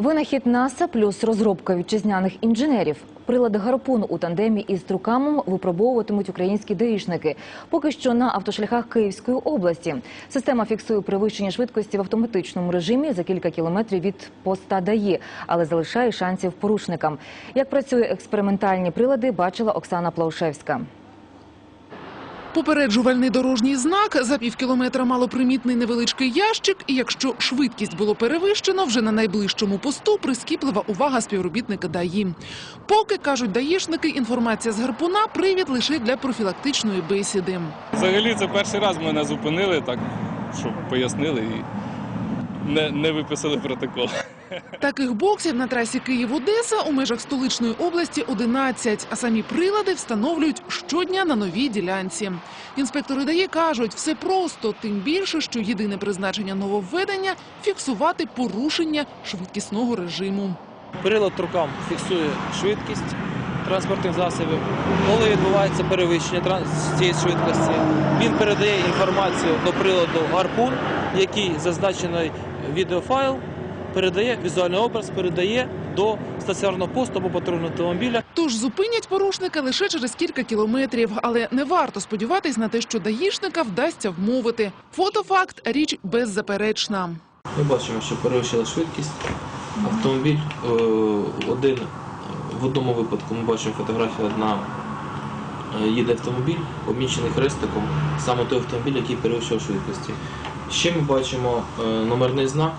Винахід НАСА плюс розробка вітчизняних інженерів. Прилад гарпун у тандемі із трукамом випробовуватимуть українські даїшники. Поки що на автошляхах Київської області. Система фіксує перевищення швидкості в автоматичному режимі за кілька кілометрів від поста ДАІ, але залишає шансів порушникам. Як працює експериментальні прилади, бачила Оксана Плаушевська. Попереджувальний дорожній знак за півкілометра малопримітний невеличкий ящик. І якщо швидкість було перевищено, вже на найближчому посту прискіплива увага співробітника ДАІ. Поки кажуть даїшники, інформація з гарпуна привід лише для профілактичної бесіди. Взагалі це перший раз мене зупинили, так щоб пояснили і не виписали протокол. Таких боксів на трасі Київ-Одеса у межах столичної області 11, а самі прилади встановлюють щодня на новій ділянці. Інспектори ДАІ кажуть, все просто, тим більше, що єдине призначення нововведення – фіксувати порушення швидкісного режиму. Прилад рукам фіксує швидкість транспортних засобів. Коли відбувається перевищення цієї швидкості, він передає інформацію до приладу гарпун, який зазначений відеофайл, передає візуальний образ, передає до стаціонарного посту або патрульного автомобіля. Тож зупинять порушника лише через кілька кілометрів, але не варто сподіватись на те, що даїшника вдасться вмовити. Фотофакт – річ беззаперечна. Ми бачимо, що перевищила швидкість. Автомобіль е, один в одному випадку ми бачимо фотографію одна. е, Їде автомобіль, обмічений хрестиком, саме той автомобіль, який перевищив швидкості. Ще ми бачимо е, номерний знак,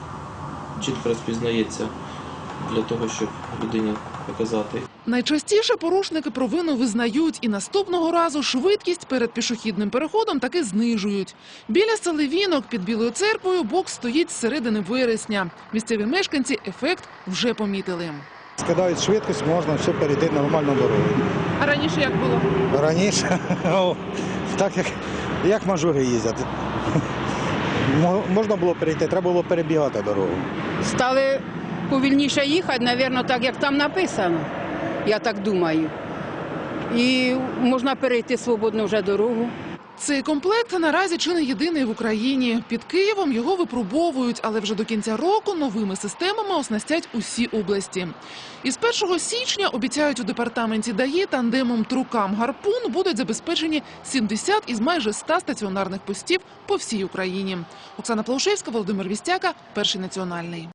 чітко розпізнається для того, щоб людині показати. Найчастіше порушники провину визнають і наступного разу швидкість перед пішохідним переходом таки знижують. Біля Селивінок під Білою церквою бокс стоїть з середини вересня. Місцеві мешканці ефект вже помітили. Скидають швидкість, можна все перейти нормально дорогу. А раніше як було? Раніше, так як, як мажори їздять. Мо- Можна було перейти, треба було перебігати дорогу. стали повільніше їхати, мабуть, так як там написано. Я так думаю. І можна перейти свободно вже дорогу. Цей комплект наразі чи не єдиний в Україні. Під Києвом його випробовують, але вже до кінця року новими системами оснастять усі області. Із 1 січня обіцяють у департаменті ДАІ тандемом трукам гарпун будуть забезпечені 70 із майже 100 стаціонарних постів по всій Україні. Оксана Плаушевська, Володимир Вістяка, перший національний.